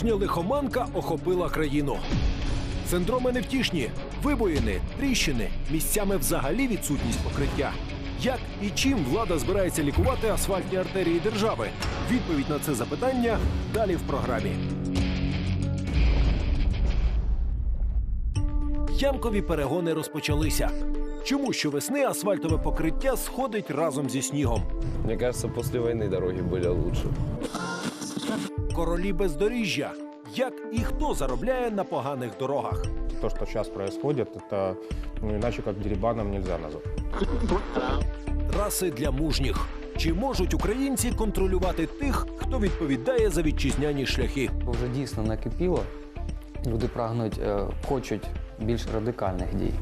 Дорожня лихоманка охопила країну. Синдроми невтішні, вибоїни, тріщини, місцями взагалі відсутність покриття. Як і чим влада збирається лікувати асфальтні артерії держави? Відповідь на це запитання далі в програмі. Ямкові перегони розпочалися. Чому щовесни асфальтове покриття сходить разом зі снігом? Мне кажется, после войны дороги были лучше. Королі бездоріжжя. Як і хто заробляє на поганих дорогах? То, что сейчас происходит, это ну, иначе как дерибаном нельзя назвать. Траси для мужніх. Чи можуть українці контролювати тих, хто відповідає за вітчизняні шляхи? Вже дійсно накипіло. Люди прагнуть, е, хочуть більш радикальних дій.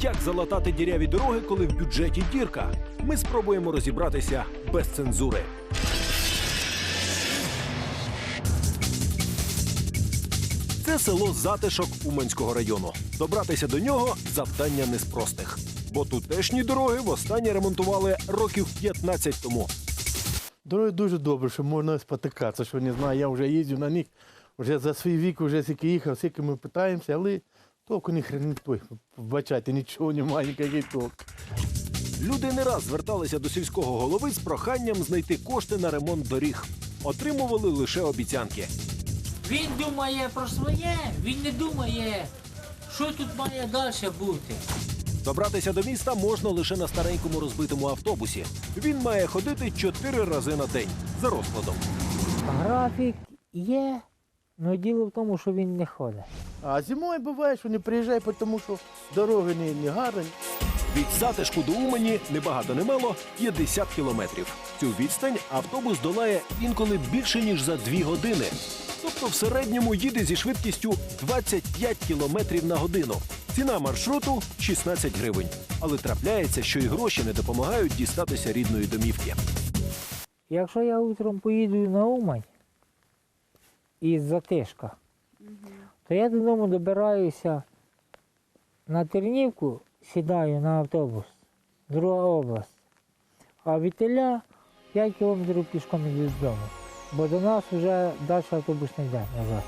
Як залатати діряві дороги, коли в бюджеті дірка? Ми спробуємо розібратися без цензури. Село Затишок Уманського району. Добратися до нього завдання не з простих. Бо тутешні дороги востаннє ремонтували років 15 тому. Дороги дуже добре, що можна спотикатися, що не знаю, я вже їздив на них, вже за свій вік, вже скільки їхав, скільки ми питаємося, але толку ні хрен не той. Вбачайте, нічого немає, ніякий толк. Люди не раз зверталися до сільського голови з проханням знайти кошти на ремонт доріг. Отримували лише обіцянки. Він думає про своє, він не думає, що тут має далі бути. Добратися до міста можна лише на старенькому розбитому автобусі. Він має ходити чотири рази на день за розкладом. Графік є, але діло в тому, що він не ходить. А зимою буває, що не приїжджає, тому що дороги не, не гарні. Від затишку до Умані небагато не мало 50 кілометрів. Цю відстань автобус долає інколи більше ніж за дві години. Тобто в середньому їде зі швидкістю 25 кілометрів на годину. Ціна маршруту 16 гривень. Але трапляється, що і гроші не допомагають дістатися рідної домівки. Якщо я утром поїду на Умань із затишка, то я додому добираюся на Тернівку, сідаю на автобус, друга область. А від Теля 5 кілометрів пішком іду додому. Бо до нас вже далі автобус не йде назад.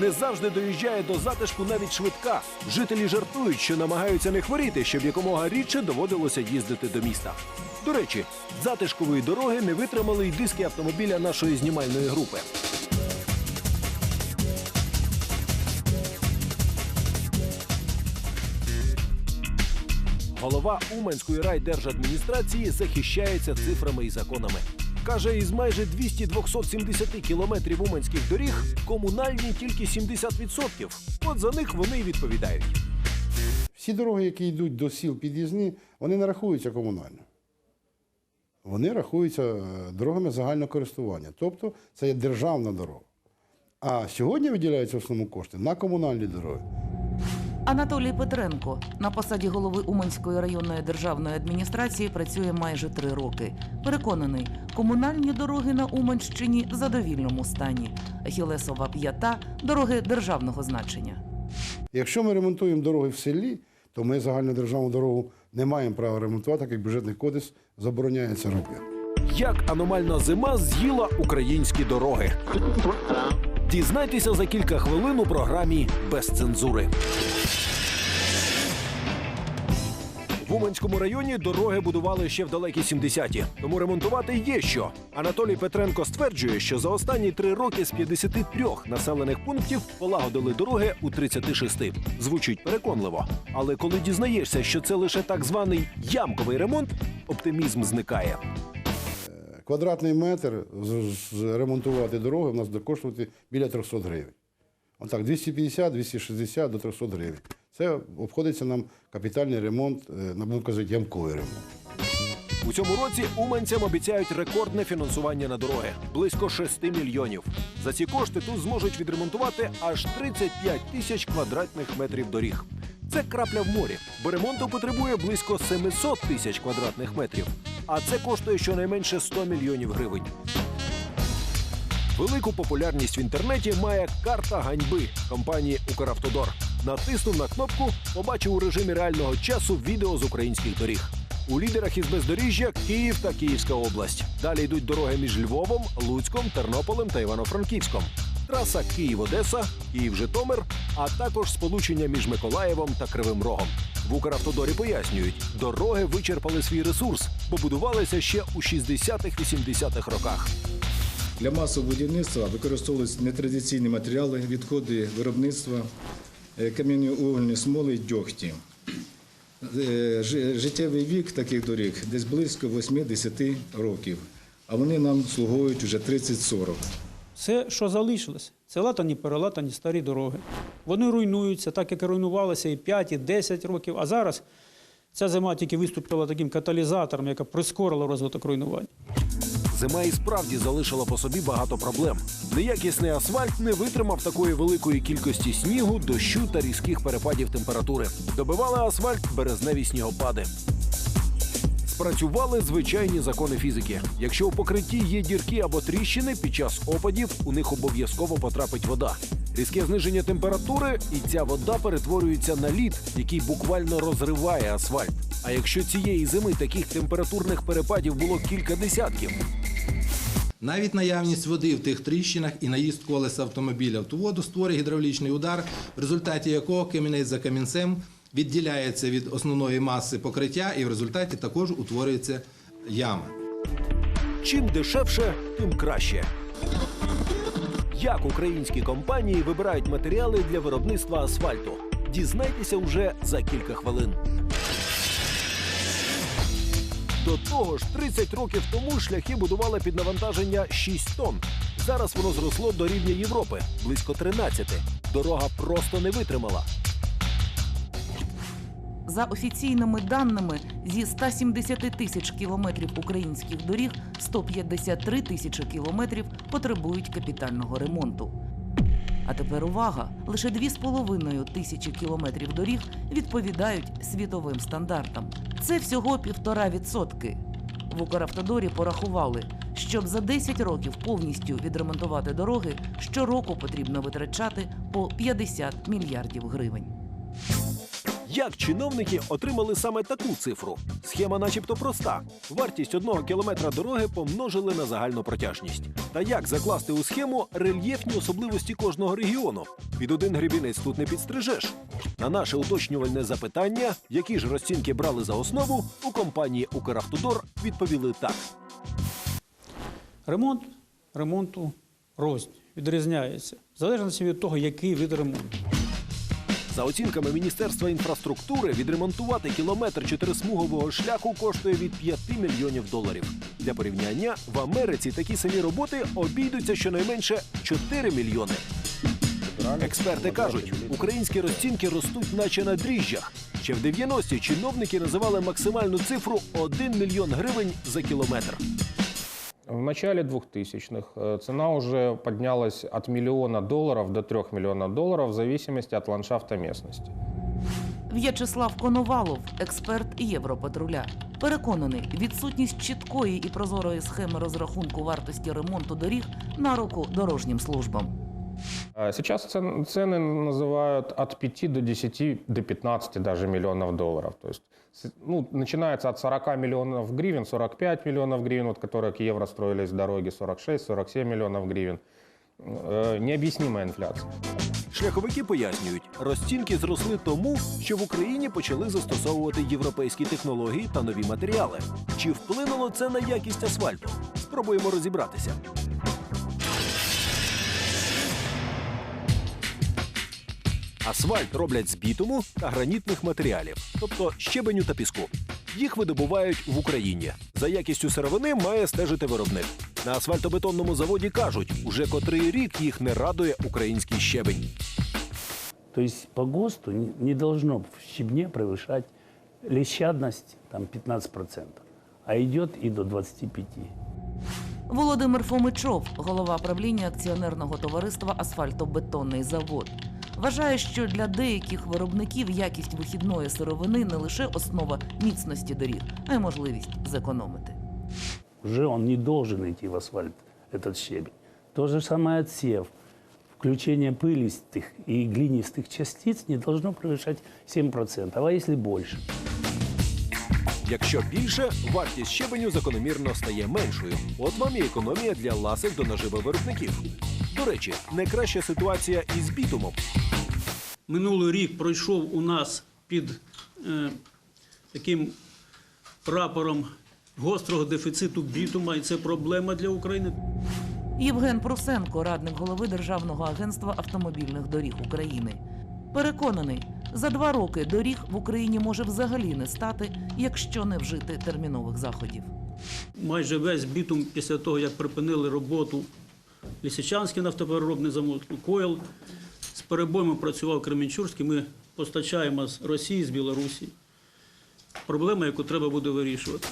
Не завжди доїжджає до затишку навіть швидка. Жителі жартують, що намагаються не хворіти, щоб якомога рідше доводилося їздити до міста. До речі, затишкової дороги не витримали й диски автомобіля нашої знімальної групи. Голова Уманської райдержадміністрації захищається цифрами і законами. Каже, із майже 200-270 кілометрів уманських доріг комунальні тільки 70%. От за них вони й відповідають. Всі дороги, які йдуть до сіл під'їзні, вони не рахуються комунально. Вони рахуються е, дорогами загального користування. Тобто це є державна дорога. А сьогодні виділяються в основному кошти на комунальні дороги. Анатолій Петренко на посаді голови Уманської районної державної адміністрації працює майже три роки. Переконаний, комунальні дороги на Уманщині в задовільному стані. Ахілесова п'ята дороги державного значення. Якщо ми ремонтуємо дороги в селі, то ми загальнодержавну дорогу не маємо права ремонтувати, так як бюджетний кодекс забороняє це робити. Як аномальна зима з'їла українські дороги. Дізнайтеся за кілька хвилин у програмі без цензури. В Уманському районі дороги будували ще в далекі 70-ті, тому ремонтувати є що. Анатолій Петренко стверджує, що за останні три роки з 53 населених пунктів полагодили дороги у 36. Звучить переконливо. Але коли дізнаєшся, що це лише так званий ямковий ремонт, оптимізм зникає. Квадратний метр ремонтувати дороги у нас буде коштувати біля 300 гривень. Отак, 250, 260 до 300 гривень. Це обходиться нам капітальний ремонт, е, на будемо казати, ямковий ремонт. У цьому році уманцям обіцяють рекордне фінансування на дороги близько 6 мільйонів. За ці кошти тут зможуть відремонтувати аж 35 тисяч квадратних метрів доріг. Це крапля в морі, бо ремонту потребує близько 700 тисяч квадратних метрів. А це коштує щонайменше 100 мільйонів гривень. Велику популярність в інтернеті має карта ганьби компанії Укравтодор. Натиснув на кнопку, побачив у режимі реального часу відео з українських доріг. У лідерах із бездоріжжя Київ та Київська область. Далі йдуть дороги між Львовом, Луцьком, Тернополем та Івано-Франківськом. Траса Київ-Одеса, Київ-Житомир, а також сполучення між Миколаєвом та Кривим Рогом. В Укравтодорі пояснюють, дороги вичерпали свій ресурс, бо будувалися ще у 60-х-80-х роках. Для масового будівництва використовуються нетрадиційні матеріали, відходи виробництва, е, кам'яно-угольні смоли дьогті. Е, Життєвий вік таких доріг десь близько 8-10 років, а вони нам слугують вже 30-40. Все, що залишилось, це латані перелатані старі дороги. Вони руйнуються, так як і руйнувалися і 5, і 10 років. А зараз ця зима тільки виступила таким каталізатором, яка прискорила розвиток руйнувань. Зима і справді залишила по собі багато проблем. Неякісний асфальт не витримав такої великої кількості снігу, дощу та різких перепадів температури. Добивали асфальт березневі снігопади. Спрацювали звичайні закони фізики. Якщо у покритті є дірки або тріщини, під час опадів у них обов'язково потрапить вода. Різке зниження температури, і ця вода перетворюється на лід, який буквально розриває асфальт. А якщо цієї зими таких температурних перепадів було кілька десятків, Навіть наявність води в тих тріщинах і наїзд колеса автомобіля в ту воду створює гідравлічний удар, в результаті якого камінець за камінцем відділяється від основної маси покриття, і в результаті також утворюється яма. чим дешевше, тим краще. Як українські компанії вибирають матеріали для виробництва асфальту? Дізнайтеся уже за кілька хвилин. До того ж, 30 років тому шляхи будували під навантаження 6 тонн. Зараз воно зросло до рівня Європи близько 13. Дорога просто не витримала. За офіційними даними, зі 170 тисяч кілометрів українських доріг 153 тисячі кілометрів потребують капітального ремонту. А тепер увага: лише 2,5 тисячі кілометрів доріг відповідають світовим стандартам. Це всього півтора відсотки. В Укравтодорі порахували, щоб за 10 років повністю відремонтувати дороги, щороку потрібно витрачати по 50 мільярдів гривень. Як чиновники отримали саме таку цифру? Схема, начебто, проста. Вартість одного кілометра дороги помножили на загальну протяжність. Та як закласти у схему рельєфні особливості кожного регіону? Під один гребінець тут не підстрижеш. На наше уточнювальне запитання, які ж розцінки брали за основу, у компанії Укравтодор відповіли так. Ремонт ремонту рознь відрізняється в залежності від того, який вид ремонту. За оцінками Міністерства інфраструктури, відремонтувати кілометр чотирисмугового шляху коштує від 5 мільйонів доларів. Для порівняння в Америці такі самі роботи обійдуться щонайменше 4 мільйони. Експерти кажуть, українські розцінки ростуть наче на дріжджах. Ще в 90-ті чиновники називали максимальну цифру 1 мільйон гривень за кілометр. В начале 2000-х э, цена уже поднялась от миллиона долларов до 3 миллионов долларов в зависимости от ландшафта местности. В'ячеслав Коновалов, експерт Європатруля, переконаний, відсутність чіткої і прозорої схеми розрахунку вартості ремонту доріг на руку дорожнім службам. А Сейчас цен- цены называют от 5 до 10, до 15 даже миллионов долларов. То есть с- ну, начинается от 40 миллионов гривен, 45 миллионов гривен, вот, которые к евро строились дороги, 46-47 миллионов гривен. Э, Необъяснимая инфляция. Шляховики пояснюють, розцінки зросли тому, що в Україні почали застосовувати європейські технології та нові матеріали. Чи вплинуло це на якість асфальту? Спробуємо розібратися. Асфальт роблять з бітуму та гранітних матеріалів, тобто щебеню та піску. Їх видобувають в Україні. За якістю сировини має стежити виробник. На асфальтобетонному заводі кажуть, уже котрий рік їх не радує український щебень. То есть по ГОСТу не- должно в щебне превышать лещадность там, 15%, а идет и до 25%. Володимир Фомичов, голова правління акціонерного товариства Асфальтобетонний завод. Вважає, що для деяких виробників якість вихідної сировини не лише основа міцності доріг, а й можливість зекономити. Уже он не должен идти в асфальт, этот щебень. То же самое отсев. Включение пылистых и глинистых частиц не должно превышать 7%, а если больше. Якщо більше, вартість щебеню закономірно стає меншою. От вам і економія для ласих до наживи виробників. До речі, найкраща ситуація із бітумом. Минулий рік пройшов у нас під е, таким прапором гострого дефіциту бітума, і це проблема для України. Євген Прусенко, радник голови Державного агентства автомобільних доріг України. Переконаний, за два роки доріг в Україні може взагалі не стати, якщо не вжити термінових заходів. Майже весь бітум після того, як припинили роботу Лісичанський нафтопереробний завод «Лукойл», з перебоями працював Кременчурський. Ми постачаємо з Росії, з Білорусі. Проблема, яку треба буде вирішувати.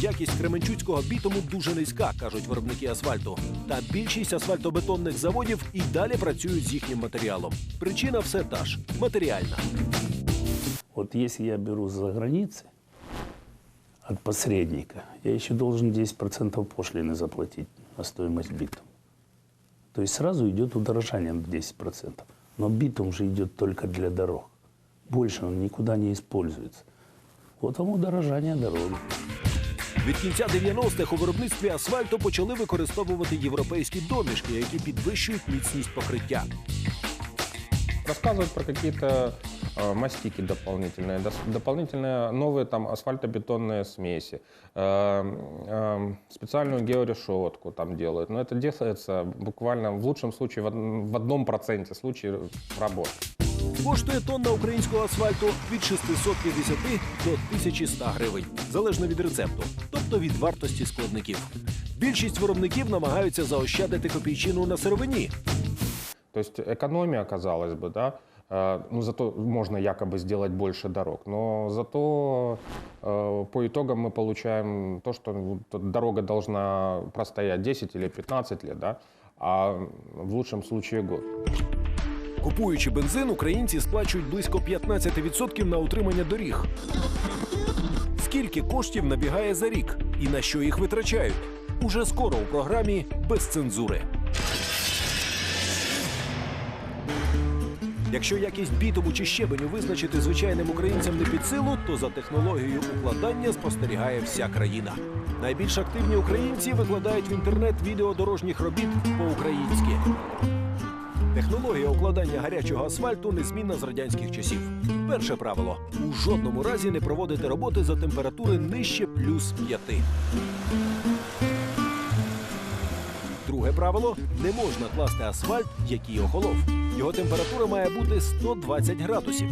Якість кременчуцького бітуму дуже низька, кажуть виробники асфальту. Та більшість асфальтобетонних заводів і далі працюють з їхнім матеріалом. Причина все та ж матеріальна. Вот если я беру за границы от посредника, я еще должен 10% пошлины заплатить на стоимость битума. То есть сразу идет удорожание на 10%. Но битум же идет только для дорог. Больше он никуда не используется. Вот вам удорожание дороги. Від кінця 90-х у виробництві асфальту почали використовувати європейські домішки, які підвищують міцність покриття. Рассказывают про какие-то э, мастики дополнительные, дос- дополнительные новые там асфальтобетонные смеси, э, э, специальную георешетку там делают. Но это делается буквально в лучшем случае в, од- в одном проценте случаев работы. Коштує тонна українського асфальту від 650 до 1100 гривень, залежно від рецепту, тобто від вартості складників. Більшість виробників намагаються заощадити копійчину на сировині. То есть экономия, казалось бы, да, э, ну зато можно якобы сделать больше дорог, но зато э, по итогам мы получаем то, что вот дорога должна простоять 10 или 15 лет, да, а в лучшем случае год. Купуючи бензин, українці сплачують близько 15% на утримання доріг. Скільки коштів набігає за рік і на що їх витрачають? Уже скоро у програмі без цензури. Якщо якість бітуму чи щебеню визначити звичайним українцям не під силу, то за технологією укладання спостерігає вся країна. Найбільш активні українці викладають в інтернет відео дорожніх робіт по-українськи. Технологія укладання гарячого асфальту незмінна з радянських часів. Перше правило: у жодному разі не проводити роботи за температури нижче плюс 5. Друге правило: не можна класти асфальт, який охолов. Його температура має бути 120 градусів.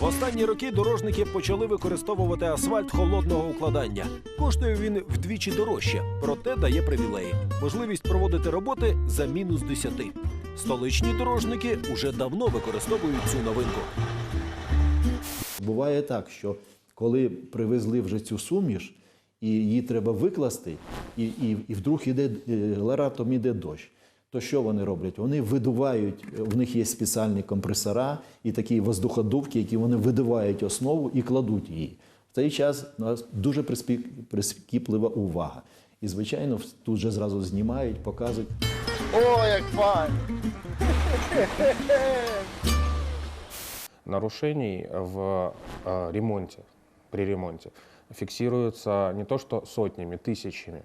В останні роки дорожники почали використовувати асфальт холодного укладання. Коштує він вдвічі дорожче, проте дає привілеї. Можливість проводити роботи за мінус 10. Столичні дорожники уже давно використовують цю новинку. Буває так, що коли привезли вже цю суміш, і її треба викласти, і, і, і вдруг іде е, ларатом іде дощ. То що вони роблять? Вони видувають, в них є спеціальні компресора і такі воздуходувки, які вони видувають основу і кладуть її. В цей час у нас дуже прискіплива увага. І, звичайно, тут же зразу знімають, показують. О, як файно! Нарушений в э, ремонте, при ремонте фиксируются не то что сотнями, тысячами.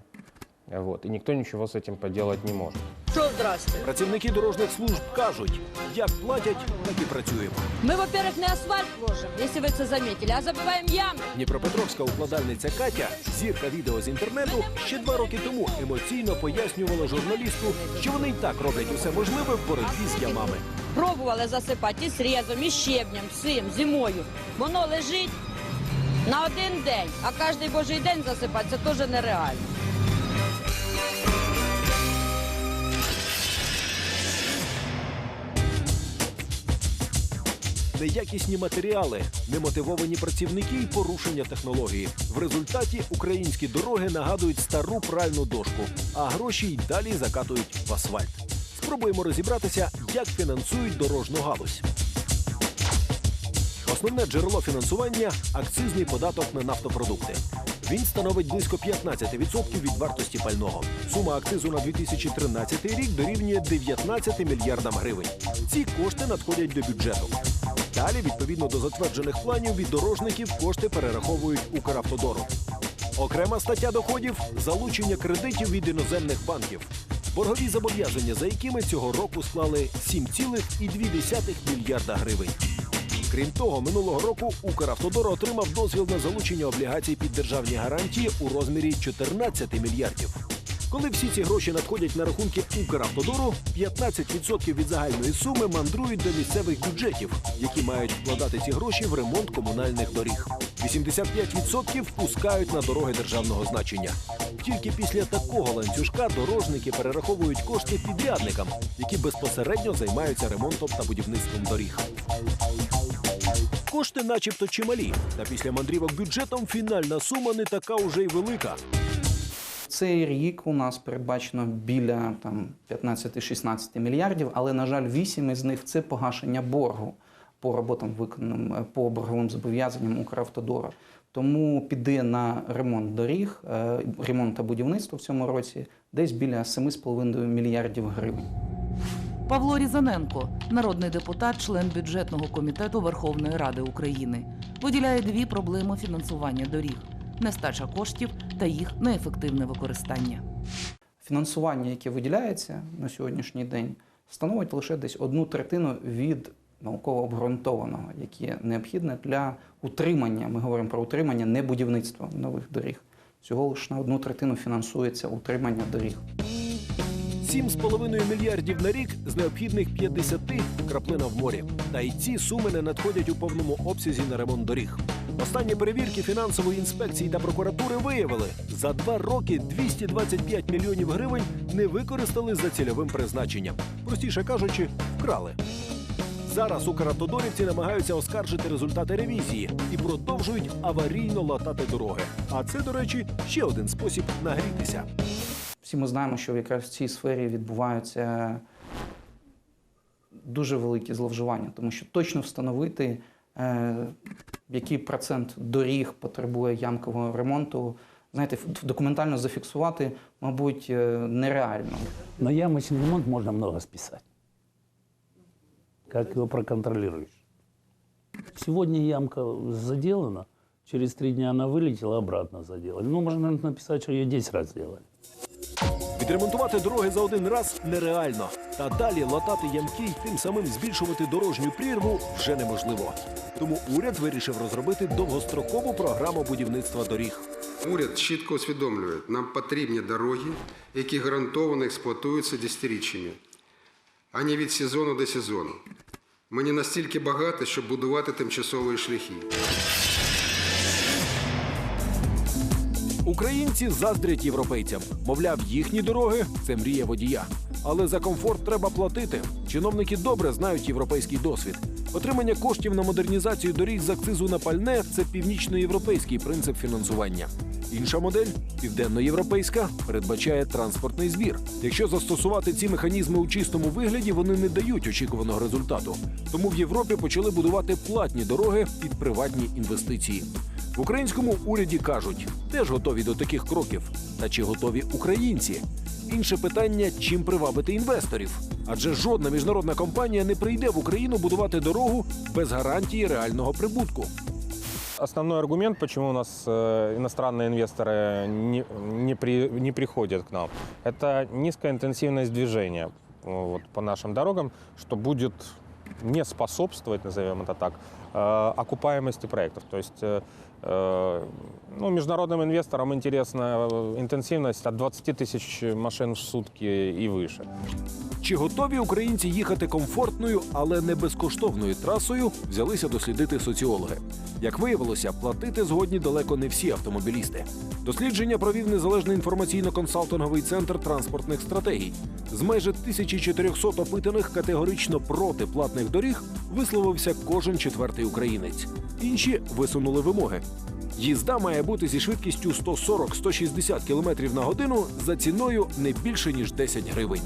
Вот, и никто ничего с этим поделать не может. Що здрасте? Працівники дорожніх служб кажуть, як платять, так і працюємо. Ми, во-первых, не асфальт ложим, якщо ви це замітили, а забиваємо ями. Дніпропетровська укладальниця Катя, зірка відео з інтернету, ще два роки тому емоційно пояснювала журналісту, що вони й так роблять усе можливе в боротьбі з ямами. Пробували засипати і срезом, і щебнем, всім, зимою. Воно лежить на один день, а кожен божий день засипати це теж нереально. Неякісні матеріали, немотивовані працівники і порушення технології. В результаті українські дороги нагадують стару пральну дошку, а гроші й далі закатують в асфальт. Спробуємо розібратися, як фінансують дорожну галузь. Основне джерело фінансування акцизний податок на нафтопродукти. Він становить близько 15% від вартості пального. Сума акцизу на 2013 рік дорівнює 19 мільярдам гривень. Ці кошти надходять до бюджету. Далі, відповідно до затверджених планів, від дорожників кошти перераховують Укравтодору. Окрема стаття доходів залучення кредитів від іноземних банків. Боргові зобов'язання, за якими цього року склали 7,2 мільярда гривень. Крім того, минулого року Укравтодор отримав дозвіл на залучення облігацій під державні гарантії у розмірі 14 мільярдів. Коли всі ці гроші надходять на рахунки Укравтодору, 15% від загальної суми мандрують до місцевих бюджетів, які мають вкладати ці гроші в ремонт комунальних доріг. 85% впускають на дороги державного значення. Тільки після такого ланцюжка дорожники перераховують кошти підрядникам, які безпосередньо займаються ремонтом та будівництвом доріг. Кошти, начебто, чималі, та після мандрівок бюджетом фінальна сума не така уже й велика. Цей рік у нас передбачено біля там 15-16 мільярдів, але на жаль, 8 із них це погашення боргу по роботам виконаним е, по борговим зобов'язанням Укравтодора. Тому піде на ремонт доріг, е, ремонт та будівництво в цьому році десь біля 7,5 мільярдів гривень. Павло Різаненко, народний депутат, член бюджетного комітету Верховної Ради України, виділяє дві проблеми фінансування доріг: нестача коштів та їх неефективне використання. Фінансування, яке виділяється на сьогоднішній день, становить лише десь одну третину від науково обґрунтованого, яке необхідне для утримання. Ми говоримо про утримання, не будівництва нових доріг. Всього лише на одну третину фінансується утримання доріг. 7,5 мільярдів на рік з необхідних 50 краплина в морі. Та й ці суми не надходять у повному обсязі на ремонт доріг. Останні перевірки фінансової інспекції та прокуратури виявили, за два роки 225 мільйонів гривень не використали за цільовим призначенням. Простіше кажучи, вкрали. Зараз Укравтодорівці намагаються оскаржити результати ревізії і продовжують аварійно латати дороги. А це, до речі, ще один спосіб нагрітися. Всі ми знаємо, що якраз в цій сфері відбуваються дуже великі зловживання, тому що точно встановити, е, який процент доріг потребує ямкового ремонту, знаєте, документально зафіксувати, мабуть, е, нереально. На ямочный ремонт можно много списать. Как его проконтролируешь? Сегодня ямка заделана, через три дня она вылетела, обратно заделали. Ну, можно наверное, написать, что ее 10 раз сделали. Відремонтувати дороги за один раз нереально. Та далі латати ямки й тим самим збільшувати дорожню прірву вже неможливо. Тому уряд вирішив розробити довгострокову програму будівництва доріг. Уряд чітко усвідомлює, нам потрібні дороги, які гарантовано експлуатуються десятиріччями, а не від сезону до сезону. Ми не настільки багаті, щоб будувати тимчасові шляхи. Українці заздрять європейцям. Мовляв, їхні дороги це мрія водія. Але за комфорт треба платити. Чиновники добре знають європейський досвід. Отримання коштів на модернізацію доріг з акцизу на пальне це північноєвропейський принцип фінансування. Інша модель південноєвропейська передбачає транспортний збір. Якщо застосувати ці механізми у чистому вигляді, вони не дають очікуваного результату. Тому в Європі почали будувати платні дороги під приватні інвестиції. В українському уряді кажуть, теж готові до таких кроків. Та чи готові українці? Інше питання, чим привабити інвесторів? Адже жодна міжнародна компанія не прийде в Україну будувати дорогу без гарантії реального прибутку. Основной аргумент, почему у нас э, иностранные инвесторы не, не, при- не приходят к нам, это низкая интенсивность движения э, вот, по нашим дорогам, что будет не способствовать, назовем это так, э, окупаемости проектов. То есть э, э, ну, международным инвесторам интересна э, интенсивность от 20 тысяч машин в сутки и выше. Чи готові українці їхати комфортною, але не безкоштовною трасою, взялися дослідити соціологи. Як виявилося, платити згодні далеко не всі автомобілісти. Дослідження провів незалежний інформаційно-консалтинговий центр транспортних стратегій. З майже 1400 опитаних категорично проти платних доріг висловився кожен четвертий українець. Інші висунули вимоги. Їзда має бути зі швидкістю 140-160 км на годину за ціною не більше ніж 10 гривень.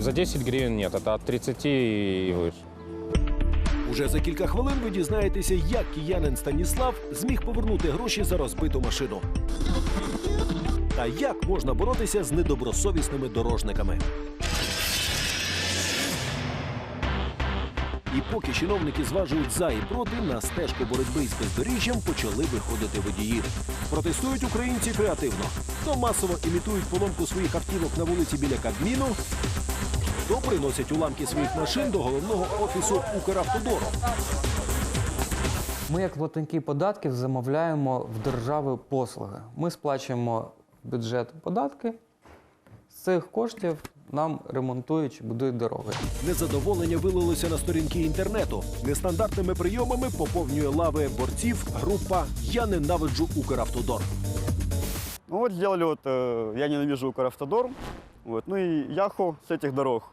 За 10 гривен нет, это от 30 и выше. Уже за кілька хвилин ви дізнаєтеся, як киянин Станіслав зміг повернути гроші за розбиту машину. Та як можна боротися з недобросовісними дорожниками. І поки чиновники зважують за і проти, на стежку боротьби з бездоріжжям почали виходити водії. Протестують українці креативно. То масово імітують поломку своїх автівок на вулиці біля Кабміну, то приносять уламки своїх машин до головного офісу Укравтодору. Ми, як платники податків, замовляємо в держави послуги. Ми сплачуємо бюджет податки З цих коштів нам ремонтують чи будують дороги. Незадоволення вилилося на сторінки інтернету. Нестандартними прийомами поповнює лави борців група Я ненавиджу Укравтодор. Ну вот сделали вот, э, я ненавижу Укравтодор, вот, ну и яху с этих дорог.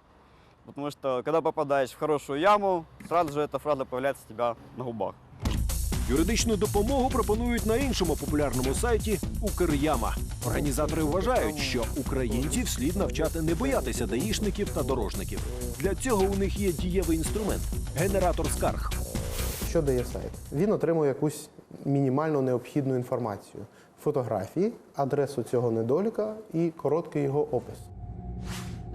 Потому что когда попадаешь в хорошую яму, сразу же эта фраза появляется у тебя на губах. Юридичну допомогу пропонують на іншому популярному сайті Укряма. Організатори вважають, що українців слід навчати не боятися даїшників та дорожників. Для цього у них є дієвий інструмент генератор скарг. Що дає сайт? Він отримує якусь мінімально необхідну інформацію: фотографії, адресу цього недоліка і короткий його опис.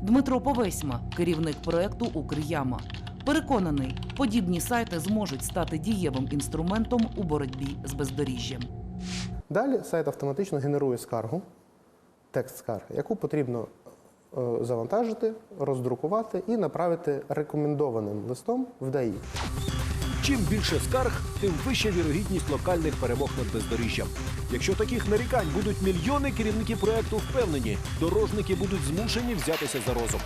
Дмитро Повесьма, керівник проекту Укряма. Переконаний, подібні сайти зможуть стати дієвим інструментом у боротьбі з бездоріжжям. Далі сайт автоматично генерує скаргу, текст скарги, яку потрібно е, завантажити, роздрукувати і направити рекомендованим листом в ДАІ. Чим більше скарг, тим вища вірогідність локальних перемог над бездоріжжям. Якщо таких нарікань будуть мільйони, керівники проекту впевнені, дорожники будуть змушені взятися за розум.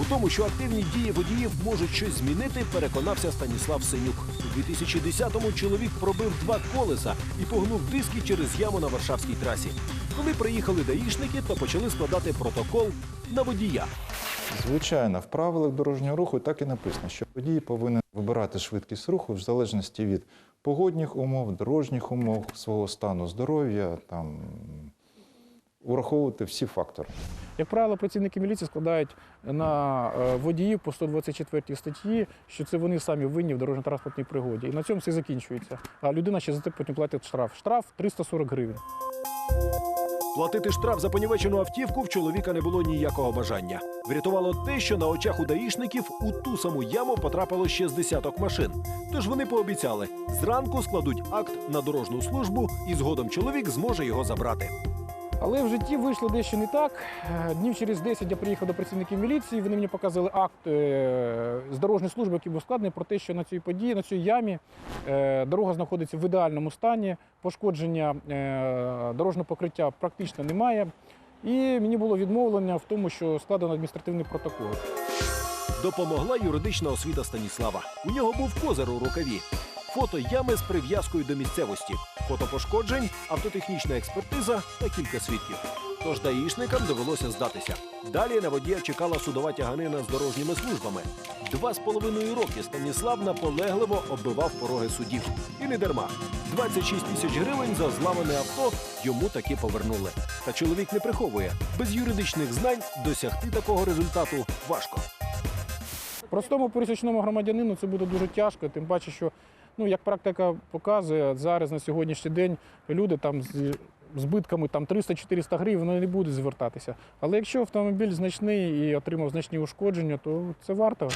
У тому, що активні дії водіїв можуть щось змінити, переконався Станіслав Синюк. У 2010-му чоловік пробив два колеса і погнув диски через яму на Варшавській трасі. Коли приїхали даїшники, то почали складати протокол на водія. Звичайно, в правилах дорожнього руху так і написано, що водій повинен вибирати швидкість руху в залежності від погодних умов, дорожніх умов, свого стану здоров'я, там ураховувати всі фактори. Як правило, працівники міліції складають на е, водіїв по 124 статті, що це вони самі винні в дорожньо-транспортній пригоді. І на цьому все закінчується. А людина ще за це потім платить штраф. Штраф 340 гривень. Платити штраф за понівечену автівку в чоловіка не було ніякого бажання. Врятувало те, що на очах у даїшників у ту саму яму потрапило ще з десяток машин. Тож вони пообіцяли, зранку складуть акт на дорожню службу, і згодом чоловік зможе його забрати. Але в житті вийшло дещо не так. Е, Днів через 10 я приїхав до працівників міліції. Вони мені показали акт е, з дорожньої служби, який був складений про те, що на цій події, на цій ямі е, дорога знаходиться в ідеальному стані, пошкодження дорожнього покриття практично немає. І мені було відмовлення в тому, що складено адміністративний протокол. Допомогла юридична освіта Станіслава. У нього був козир у рукаві. Фото ями з прив'язкою до місцевості, фото пошкоджень, автотехнічна експертиза та кілька свідків. Тож даїшникам довелося здатися. Далі на водія чекала судова тяганина з дорожніми службами. Два з половиною роки Станіслав наполегливо оббивав пороги судів. І не дарма. 26 тисяч гривень за зламане авто йому таки повернули. Та чоловік не приховує. Без юридичних знань досягти такого результату важко. Простому пересічному громадянину це буде дуже тяжко, тим паче, що ну, як практика показує, зараз на сьогоднішній день люди там з збитками там 300-400 гривень вони не будуть звертатися. Але якщо автомобіль значний і отримав значні ушкодження, то це варто.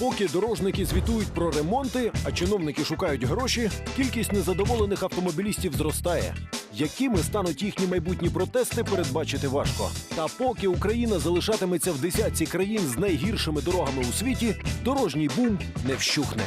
Поки дорожники звітують про ремонти, а чиновники шукають гроші, кількість незадоволених автомобілістів зростає. Якими стануть їхні майбутні протести, передбачити важко. Та поки Україна залишатиметься в десятці країн з найгіршими дорогами у світі, дорожній бум не вщухне.